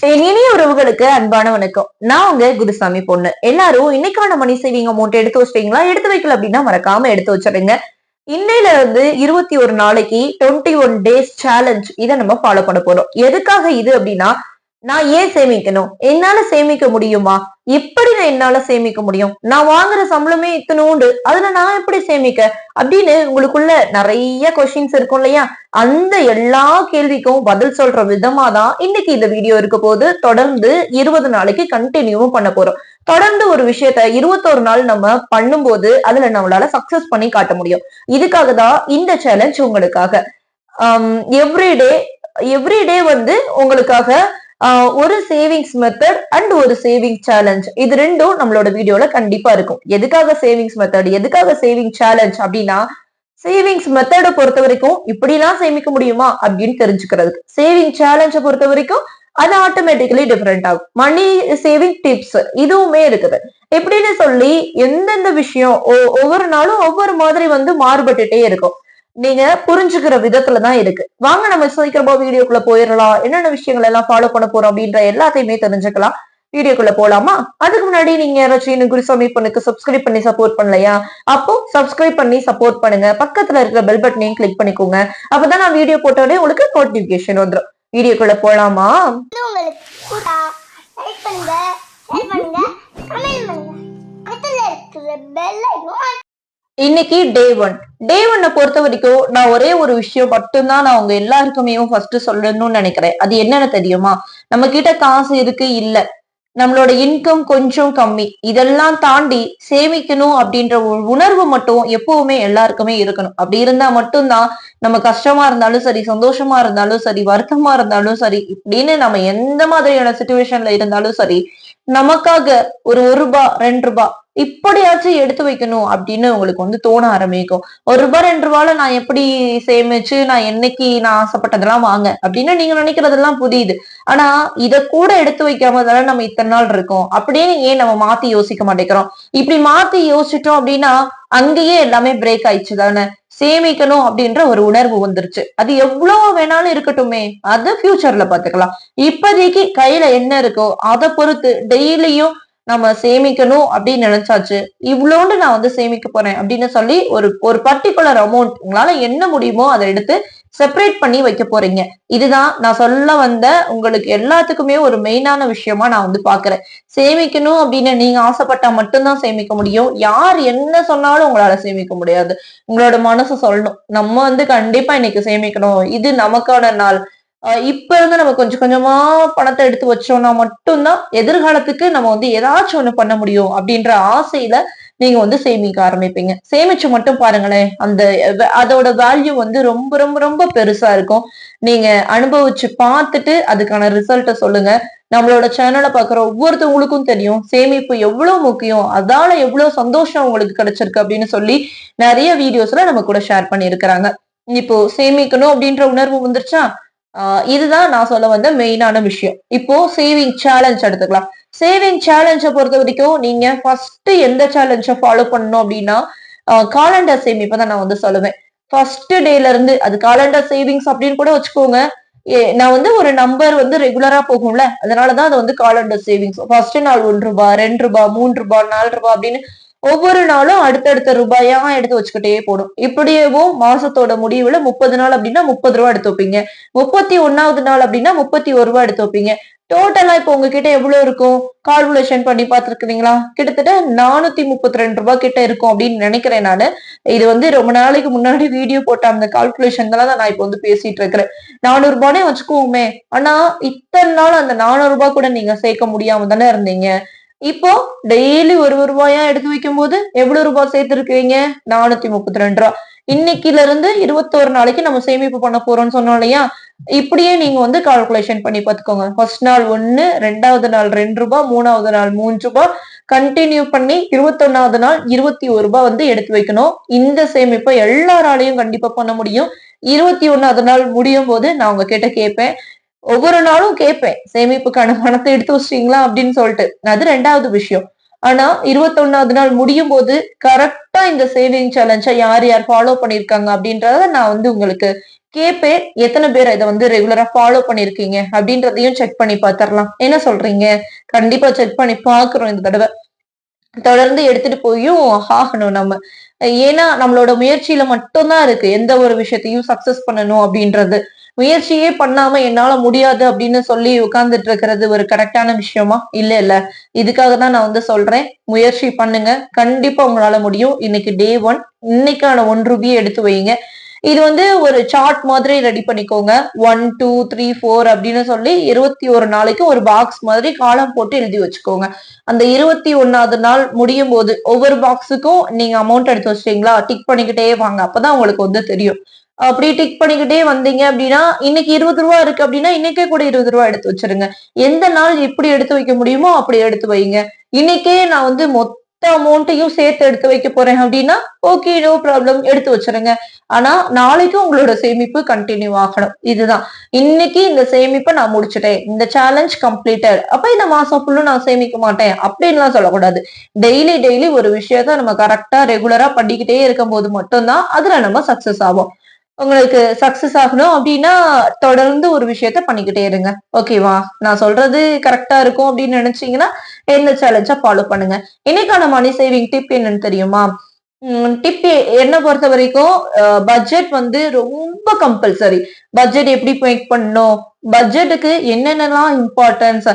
என் இனிய உறவுகளுக்கு அன்பான வணக்கம். நான் உங்க குருசாமி பொண்ணு. எல்லாரும் இன்னைக்கான மணி சேவிங் அமௌண்ட் எடுத்து வச்சிட்டீங்களா? எடுத்து வைக்கல அப்படின்னா மறக்காம எடுத்து வச்சிடுங்க. இன்னையில இருந்து இருபத்தி ஒரு நாளைக்கு டுவெண்ட்டி ஒன் டேஸ் சேலஞ்ச் இதை நம்ம ஃபாலோ பண்ண போறோம். எதுக்காக இது அப்படின்னா நான் ஏன் சேமிக்கணும்? என்னால சேமிக்க முடியுமா? எப்படி நான் என்னால சேமிக்க முடியும்? நான் வாங்குற சம்பளமே இத்தனோண்டு அதுல நான் எப்படி சேமிக்க? அப்படின்னு உங்களுக்குள்ள நிறைய கொஸ்டின்ஸ் இருக்கும் இல்லையா? அந்த எல்லா கேள்விக்கும் பதில் சொல்ற விதமா தான் இன்னைக்கு இந்த வீடியோ இருக்க போது தொடர்ந்து இருபது நாளைக்கு கண்டினியூவும் பண்ண போறோம். தொடர்ந்து ஒரு விஷயத்த இருபத்தோரு நாள் நம்ம பண்ணும்போது அதுல நம்மளால சக்சஸ் பண்ணி காட்ட முடியும். இதுக்காக தான் இந்த சேலஞ்ச் உங்களுக்காக. எவ்ரிடே எவ்ரிடே வந்து உங்களுக்காக ஒரு சேவிங்ஸ் மெத்தட் அண்ட் ஒரு சேவிங் சேலஞ்ச் இது ரெண்டும் நம்மளோட வீடியோல கண்டிப்பா இருக்கும். எதுக்காக சேவிங்ஸ் மெத்தட் எதுக்காக சேவிங் சேலஞ்ச் அப்படின்னா சேவிங்ஸ் மெத்தடை பொறுத்த வரைக்கும் இப்படிலாம் சேமிக்க முடியுமா அப்படின்னு தெரிஞ்சுக்கிறதுக்கு. சேவிங் சேலஞ்சை பொறுத்த வரைக்கும் அது ஆட்டோமேட்டிக்கலி டிஃப்ரெண்ட் ஆகும். மணி சேவிங் டிப்ஸ் இதுவுமே இருக்குது. எப்படின்னு சொல்லி எந்தெந்த விஷயம் ஒவ்வொரு நாளும் ஒவ்வொரு மாதிரி வந்து மாறுபட்டுட்டே இருக்கும். நீங்க புரிஞ்சுக்கிற விதத்துல தான் இருக்கு. வாங்க நம்ம சீக்கிரமா வீடியோக்குள்ள போயிடலாம். என்னென்ன விஷயங்கள் எல்லாம் ஃபாலோ பண்ண போறோம் அப்படின்ற எல்லாத்தையுமே தெரிஞ்சுக்கலாம். வீடியோக்குள்ள போலாமா? அதுக்கு முன்னாடி நீங்க யாராச்சும் குருசாமி பொண்ணுக்கு சப்ஸ்கிரைப் பண்ணி சப்போர்ட் பண்ணலையா? அப்போ சப்ஸ்கிரைப் பண்ணி சப்போர்ட் பண்ணுங்க. பக்கத்துல இருக்கிற பெல் பட்டனையும் கிளிக் பண்ணிக்கோங்க. அப்பதான் நான் வீடியோ போட்டோடனே உங்களுக்கு நோட்டிபிகேஷன் வந்துடும் வீடியோக்குள்ள போலாமா? இன்னைக்கு டே ஒன் டே ஒன்னை பொறுத்த வரைக்கும் நான் ஒரே ஒரு விஷயம் மட்டும்தான் நான் உங்க எல்லாருக்குமே ஃபர்ஸ்ட் சொல்லணும்னு நினைக்கிறேன். அது என்னன்னு தெரியுமா? நம்ம கிட்ட காசு இருக்கு இல்ல. நம்மளோட இன்கம் கொஞ்சம் கம்மி. இதெல்லாம் தாண்டி சேமிக்கணும் அப்படின்ற ஒரு உணர்வு மட்டும் எப்பவுமே எல்லாருக்குமே இருக்கணும். அப்படி இருந்தா மட்டும்தான் நம்ம கஷ்டமா இருந்தாலும் சரி சந்தோஷமா இருந்தாலும் சரி வருத்தமா இருந்தாலும் சரி இப்படின்னு நம்ம எந்த மாதிரியான சுச்சுவேஷன்ல இருந்தாலும் சரி நமக்காக ஒரு ஒரு ரூபாய் ரெண்டு ரூபாய் இப்படியாச்சும் எடுத்து வைக்கணும் அப்படின்னு உங்களுக்கு வந்து தோண ஆரம்பிக்கும். ஒரு ரூபாய் ரெண்டு ரூபாயில நான் எப்படி சேமிச்சு நான் என்னைக்கு நான் ஆசைப்பட்டதெல்லாம் வாங்க அப்படின்னு நீங்க நினைக்கிறதெல்லாம் புரியுது. ஆனா இத கூட எடுத்து வைக்காம தானே நம்ம இத்தனை நாள் இருக்கோம். அப்படின்னு ஏன் நம்ம மாத்தி யோசிக்க மாட்டேங்கிறோம்? இப்படி மாத்தி யோசிச்சிட்டோம் அப்படின்னா அங்கேயே எல்லாமே பிரேக் ஆயிடுச்சு தானே? சேமிக்கணும் அப்படின்ற ஒரு உணர்வு வந்துருச்சு. அது எவ்வளவு வேணாலும் இருக்கட்டுமே அது ஃபியூச்சர்ல பாத்துக்கலாம். இப்போதைக்கு கையில என்ன இருக்கோ அதை பொறுத்து டெய்லியும் நம்ம சேமிக்கணும் அப்படின்னு நினைச்சாச்சு. இவ்வளோண்டு நான் வந்து சேமிக்க போறேன் அப்படின்னு சொல்லி ஒரு ஒரு பர்டிகுலர் அமௌண்ட் உங்களால என்ன முடியுமோ அதை எடுத்து செப்பரேட் பண்ணி வைக்க போறீங்க. இதுதான் நான் சொல்ல வந்த உங்களுக்கு எல்லாத்துக்குமே ஒரு மெயினான விஷயமா நான் வந்து பாக்குறேன். சேமிக்கணும் அப்படின்னு நீங்க ஆசைப்பட்டா மட்டும்தான் சேமிக்க முடியும். யார் என்ன சொன்னாலும் உங்களால சேமிக்க முடியாது. உங்களோட மனசு சொல்லணும். நம்ம வந்து கண்டிப்பா இன்னைக்கு சேமிக்கணும். இது நமக்கான நாள். இப்ப இருந்து நம்ம கொஞ்சம் கொஞ்சமா பணத்தை எடுத்து வச்சோம்னா மட்டும்தான் எதிர்காலத்துக்கு நம்ம வந்து ஏதாச்சும் ஒண்ணு பண்ண முடியும் அப்படின்ற ஆசையில நீங்க வந்து சேமிக்க ஆரம்பிப்பீங்க. சேமிச்சு மட்டும் பாருங்களேன். அந்த அதோட வேல்யூ வந்து ரொம்ப ரொம்ப ரொம்ப பெருசா இருக்கும். நீங்க அனுபவிச்சு பார்த்துட்டு அதுக்கான ரிசல்ட்ட சொல்லுங்க. நம்மளோட சேனலை பாக்குற ஒவ்வொருத்தவங்களுக்கும் தெரியும். சேமிப்பு எவ்வளவு முக்கியம் அதால எவ்வளவு சந்தோஷம் உங்களுக்கு கிடைச்சிருக்கு அப்படின்னு சொல்லி நிறைய வீடியோஸ்ல நம்ம கூட ஷேர் பண்ணியிருக்கிறாங்க. இப்போ சேமிக்கணும் அப்படின்ற உணர்வு வந்துருச்சா? இதுதான் நான் சொல்ல வந்த மெயினான விஷயம். இப்போ சேவிங் சேலஞ்ச் எடுத்துக்கலாம். சேவிங் சேலஞ்சை பொறுத்த வரைக்கும் நீங்க ஃபர்ஸ்ட் எந்த சேலஞ்சை ஃபாலோ பண்ணணும் அப்படின்னா காலண்டர் சேமிப்பை தான் நான் வந்து சொல்லுவேன். ஃபர்ஸ்ட் டேல இருந்து அது காலண்டர் சேவிங்ஸ் அப்படின்னு கூட வச்சுக்கோங்க. நான் வந்து ஒரு நம்பர் வந்து ரெகுலரா போகும்ல அதனாலதான் அது வந்து காலண்டர் சேவிங்ஸ் ஃபர்ஸ்ட் நாள் ஒன்று ரூபாய் ரெண்டு ரூபாய் மூன்று ரூபாய் நாலு ரூபாய் அப்படின்னு ஒவ்வொரு நாளும் அடுத்தடுத்த ரூபாயா எடுத்து வச்சுக்கிட்டே போடும் இப்படியேவோ மாசத்தோட முடிவுல முப்பது நாள் அப்படின்னா முப்பது ரூபா எடுத்து வைப்பீங்க. முப்பத்தி ஒன்னாவது நாள் அப்படின்னா முப்பத்தி ஒரு ரூபா எடுத்து வைப்பீங்க. டோட்டலா இப்போ உங்ககிட்ட எவ்வளவு இருக்கும்? கால்குலேஷன் பண்ணி பாத்துருக்கீங்களா கிட்டத்தட்ட நானூத்தி முப்பத்தி ரெண்டு ரூபாய் கிட்ட இருக்கும் அப்படின்னு நினைக்கிறேன் நானு. இது வந்து ரொம்ப நாளைக்கு முன்னாடி வீடியோ போட்ட அந்த கால்குலேஷன் தான் நான் இப்போ வந்து பேசிட்டு இருக்கிறேன். நானூறு ரூபானே வச்சுக்கோமே. ஆனா இத்தனை நாள் அந்த நானூறு ரூபாய் கூட நீங்க சேர்க்க முடியாம தானே இருந்தீங்க. இப்போ டெய்லி ஒரு ரூபாயா எடுத்து வைக்கும் போது எவ்வளவு ரூபாய் சேர்த்திருக்கீங்க நானூத்தி முப்பத்தி ரெண்டு ரூபா. இன்னைக்குல இருந்து இருபத்தோரு நாளைக்கு நம்ம சேமிப்பு பண்ண போறோம்னு சொன்னோம் இல்லையா? இப்படியே நீங்க வந்து கால்குலேஷன் பண்ணி பாத்துக்கோங்க ஃபர்ஸ்ட் நாள் ஒண்ணு ரெண்டாவது நாள் ரெண்டு ரூபாய் மூணாவது நாள் மூன்று ரூபாய் கண்டினியூ பண்ணி இருபத்தொன்னாவது நாள் இருபத்தி ஒரு ரூபாய் வந்து எடுத்து வைக்கணும். இந்த சேமிப்பை எல்லாராலையும் கண்டிப்பா பண்ண முடியும். இருபத்தி ஒன்னாவது நாள் முடியும் போது நான் உங்ககிட்ட கேட்பேன். ஒவ்வொரு நாளும் கேட்பேன் சேமிப்புக்கான பணத்தை எடுத்து வச்சிட்டீங்களா அப்படின்னு சொல்லிட்டு. அது ரெண்டாவது விஷயம். ஆனா இருபத்தொன்னாவது நாள் முடியும் போது கரெக்டா இந்த சேவிங் சேலஞ்சை யார் யார் ஃபாலோ பண்ணிருக்காங்க அப்படின்றத நான் வந்து உங்களுக்கு கேப்பேன். எத்தனை பேர் இதை வந்து ரெகுலரா ஃபாலோ பண்ணிருக்கீங்க அப்படின்றதையும் செக் பண்ணி பார்த்துடலாம். என்ன சொல்றீங்க? கண்டிப்பா செக் பண்ணி பாக்குறோம் இந்த தடவை. தொடர்ந்து எடுத்துட்டு போயும் ஆகணும் நம்ம. ஏன்னா நம்மளோட முயற்சியில மட்டும்தான் இருக்கு. எந்த ஒரு விஷயத்தையும் சக்சஸ் பண்ணணும் அப்படின்றது. முயற்சியே பண்ணாம என்னால முடியாது அப்படின்னு சொல்லி உட்கார்ந்துட்டு இருக்கிறது ஒரு கரெக்டான விஷயமா? இல்ல இல்ல. இதுக்காக தான் நான் வந்து சொல்றேன். முயற்சி பண்ணுங்க. கண்டிப்பா உங்களால முடியும். இன்னைக்கு டே ஒன் இன்னைக்கான ஒன் ரூபியை எடுத்து வைங்க. இது வந்து ஒரு சார்ட் மாதிரி ரெடி பண்ணிக்கோங்க. ஒன் டூ த்ரீ ஃபோர் அப்படின்னு சொல்லி இருபத்தி ஒரு நாளைக்கு ஒரு பாக்ஸ் மாதிரி காலம் போட்டு எழுதி வச்சுக்கோங்க. அந்த இருபத்தி ஒன்னாவது நாள் முடியும் போது ஒவ்வொரு பாக்ஸுக்கும் நீங்க அமௌண்ட் எடுத்து வச்சிட்டீங்களா? டிக் பண்ணிக்கிட்டே வாங்க. அப்பதான் உங்களுக்கு வந்து தெரியும். அப்படி டிக் பண்ணிக்கிட்டே வந்தீங்க அப்படின்னா இன்னைக்கு இருபது ரூபா இருக்கு அப்படின்னா இன்னைக்கே கூட இருபது ரூபா எடுத்து வச்சிருங்க. எந்த நாள் எப்படி எடுத்து வைக்க முடியுமோ அப்படி எடுத்து வைங்க. இன்னைக்கே நான் வந்து மொத்த அமௌண்ட்டையும் சேர்த்து எடுத்து வைக்க போறேன் அப்படின்னா ஓகே நோ ப்ராப்ளம் எடுத்து வச்சிருங்க. ஆனா நாளைக்கும் உங்களோட சேமிப்பு கண்டினியூ ஆகணும். இதுதான். இன்னைக்கு இந்த சேமிப்பை நான் முடிச்சுட்டேன். இந்த சேலஞ்ச் கம்ப்ளீட்டட் அப்ப இந்த மாசம் ஃபுல்லும் நான் சேமிக்க மாட்டேன். அப்படின்லாம் சொல்லக்கூடாது. டெய்லி டெய்லி ஒரு விஷயத்த நம்ம கரெக்டா ரெகுலரா பண்ணிக்கிட்டே இருக்கும் போது மட்டும்தான் அதுல நம்ம சக்சஸ் ஆகும் உங்களுக்கு சக்சஸ் ஆகணும் அப்படின்னா தொடர்ந்து ஒரு விஷயத்த பண்ணிக்கிட்டே இருங்க. ஓகேவா நான் சொல்றது கரெக்டா இருக்கும் அப்படின்னு நினைச்சீங்கன்னா எந்த சேலஞ்சா ஃபாலோ பண்ணுங்க. இன்னைக்கான மணி சேவிங் டிப் என்னன்னு தெரியுமா? டிப் என்ன பொறுத்த வரைக்கும் பட்ஜெட் வந்து ரொம்ப கம்பல்சரி பட்ஜெட் எப்படி மேக் பண்ணணும்? பட்ஜெட்டுக்கு என்னென்னலாம் இம்பார்ட்டன்ஸ்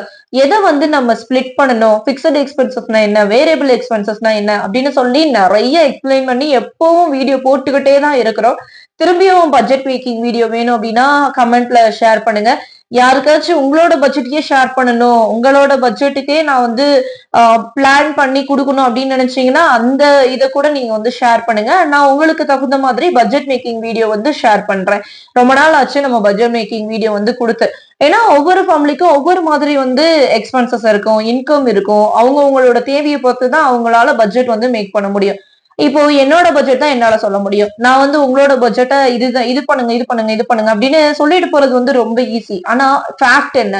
எதை வந்து நம்ம ஸ்பிளிட் பண்ணணும்? ஃபிக்ஸட் எக்ஸ்பென்சஸ்னா என்ன? வேரியபிள் எக்ஸ்பென்சஸ்னா என்ன? அப்படின்னு சொல்லி நிறைய எக்ஸ்பிளைன் பண்ணி எப்பவும் வீடியோ போட்டுக்கிட்டே தான் இருக்கிறோம். திரும்பியும் பட்ஜெட் மேக்கிங் வீடியோ வேணும் அப்படின்னா கமெண்ட்ல ஷேர் பண்ணுங்க. யாருக்காச்சும் உங்களோட பட்ஜெட்டையே ஷேர் பண்ணணும். உங்களோட பட்ஜெட்டுக்கே நான் வந்து பிளான் பண்ணி கொடுக்கணும் அப்படின்னு நினைச்சீங்கன்னா அந்த இதை கூட நீங்க வந்து ஷேர் பண்ணுங்க. நான் உங்களுக்கு தகுந்த மாதிரி பட்ஜெட் மேக்கிங் வீடியோ வந்து ஷேர் பண்றேன். ரொம்ப நாள் ஆச்சு நம்ம பட்ஜெட் மேக்கிங் வீடியோ வந்து கொடுத்து. ஏன்னா ஒவ்வொரு ஃபேமிலிக்கும் ஒவ்வொரு மாதிரி வந்து எக்ஸ்பென்சஸ் இருக்கும் இன்கம் இருக்கும். அவங்க அவங்களோட தேவையை பொறுத்து தான் அவங்களால பட்ஜெட் வந்து மேக் பண்ண முடியும். இப்போ என்னோட பட்ஜெட் தான் என்னால சொல்ல முடியும். நான் வந்து உங்களோட பட்ஜெட்டை இதுதான் இது பண்ணுங்க இது பண்ணுங்க இது பண்ணுங்க அப்படின்னு சொல்லிட்டு போறது வந்து ரொம்ப ஈஸி ஆனா ஃபேக்ட் என்ன?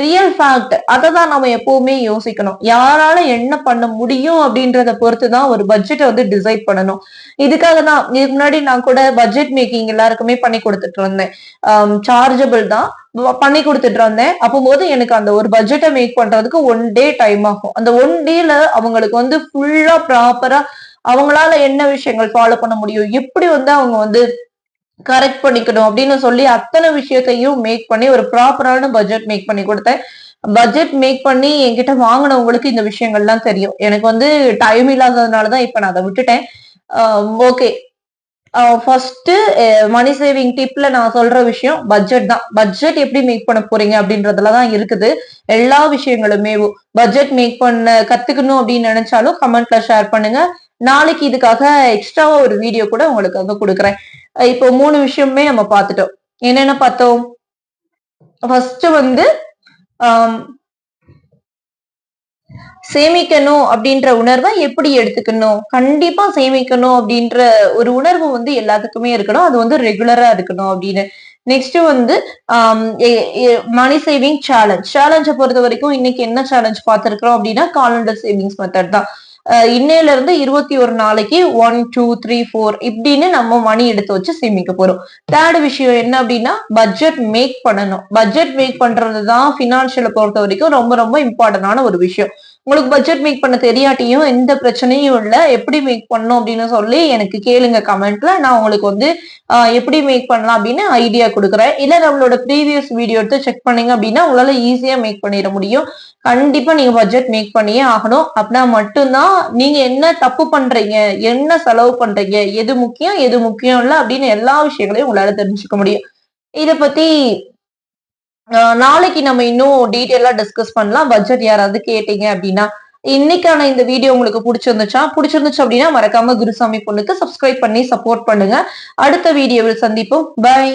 ரியல் ஃபேக்ட் அதை தான் நம்ம எப்பவுமே யோசிக்கணும். யாரால என்ன பண்ண முடியும் அப்படின்றத பொறுத்து தான் ஒரு பட்ஜெட்டை வந்து டிசைட் பண்ணணும். இதுக்காக தான் இதுக்கு முன்னாடி நான் கூட பட்ஜெட் மேக்கிங் எல்லாருக்குமே பண்ணி கொடுத்துட்டு இருந்தேன். சார்ஜபிள் தான். பண்ணி கொடுத்துட்டு இருந்தேன். அப்போது எனக்கு அந்த ஒரு பட்ஜெட்டை மேக் பண்றதுக்கு ஒன் டே டைம் ஆகும். அந்த ஒன் டேல அவங்களுக்கு வந்து ஃபுல்லா ப்ராப்பரா அவங்களால என்ன விஷயங்கள் ஃபாலோ பண்ண முடியும்? எப்படி வந்து அவங்க வந்து கரெக்ட் பண்ணிக்கணும்? அப்படின்னு சொல்லி அத்தனை விஷயத்தையும் மேக் பண்ணி ஒரு ப்ராப்பரான பட்ஜெட் மேக் பண்ணி கொடுத்தேன். பட்ஜெட் மேக் பண்ணி என்கிட்ட வாங்கினவங்களுக்கு இந்த விஷயங்கள்லாம் தெரியும். எனக்கு வந்து டைம் இல்லாததுனாலதான் இப்ப நான் அதை விட்டுட்டேன். ஓகே ஃபர்ஸ்ட் மணி சேவிங் டிப்ல நான் சொல்ற விஷயம் பட்ஜெட் தான். பட்ஜெட் எப்படி மேக் பண்ண போறீங்க அப்படின்றதுல தான் இருக்குது. எல்லா விஷயங்களுமே. பட்ஜெட் மேக் பண்ண கத்துக்கணும் அப்படின்னு நினைச்சாலும் கமெண்ட்ல ஷேர் பண்ணுங்க. நாளைக்கு இதுக்காக எக்ஸ்ட்ராவா ஒரு வீடியோ கூட உங்களுக்காக கொடுக்குறேன். இப்போ மூணு விஷயமே நம்ம பார்த்துட்டோம். என்னென்ன பார்த்தோம்? ஃபர்ஸ்ட் வந்து சேமிக்கணும் அப்படின்ற உணர்வை எப்படி எடுத்துக்கணும்? கண்டிப்பா சேமிக்கணும் அப்படின்ற ஒரு உணர்வு வந்து எல்லாத்துக்குமே இருக்கணும். அது வந்து ரெகுலரா இருக்கணும் அப்படின்னு. நெக்ஸ்ட் வந்து மணி சேவிங் சேலஞ்ச் சேலஞ்சை பொறுத்த வரைக்கும் இன்னைக்கு என்ன சேலஞ்ச் பார்த்துருக்குறோம் அப்படின்னா காலண்டர் சேவிங்ஸ் மெத்தட் தான். இன்னையில இருந்து இருபத்தி ஒரு நாளைக்கு ஒன் டூ த்ரீ ஃபோர் இப்படின்னு நம்ம மணி எடுத்து வச்சு சேமிக்க போறோம். தேர்ட் விஷயம் என்ன அப்படின்னா பட்ஜெட் மேக் பண்ணணும். பட்ஜெட் மேக் பண்றதுதான் பினான்சியலை பொறுத்த வரைக்கும் ரொம்ப ரொம்ப இம்பார்ட்டன்டான ஒரு விஷயம். உங்களுக்கு பட்ஜெட் மேக் பண்ண தெரியாட்டியும் எந்த பிரச்சனையும் இல்லை. எப்படி மேக் பண்ணும் அப்படின்னு சொல்லி எனக்கு கேளுங்க கமெண்ட்ல நான் உங்களுக்கு வந்து எப்படி மேக் பண்ணலாம் அப்படின்னு ஐடியா கொடுக்குறேன். இல்லை நம்மளோட ப்ரீவியஸ் வீடியோ எடுத்து செக் பண்ணீங்க அப்படின்னா உங்களால ஈஸியா மேக் பண்ணிட முடியும். கண்டிப்பா நீங்க பட்ஜெட் மேக் பண்ணியே ஆகணும். அப்படின்னா மட்டும்தான் நீங்க என்ன தப்பு பண்றீங்க என்ன செலவு பண்றீங்க எது முக்கியம் எது முக்கியம் இல்லை அப்படின்னு எல்லா விஷயங்களையும் உங்களால தெரிஞ்சுக்க முடியும். இதை பத்தி நாளைக்கு நம்ம இன்னும் டீட்டெயிலா டிஸ்கஸ் பண்ணலாம். பட்ஜெட் யாராவது கேட்டீங்க அப்படின்னா இன்னைக்கான இந்த வீடியோ உங்களுக்கு பிடிச்சிருந்துச்சா பிடிச்சிருந்துச்சு அப்படின்னா மறக்காம குருசாமி பொண்ணுக்கு சப்ஸ்கிரைப் பண்ணி சப்போர்ட் பண்ணுங்க. அடுத்த வீடியோவில் சந்திப்போம். பாய்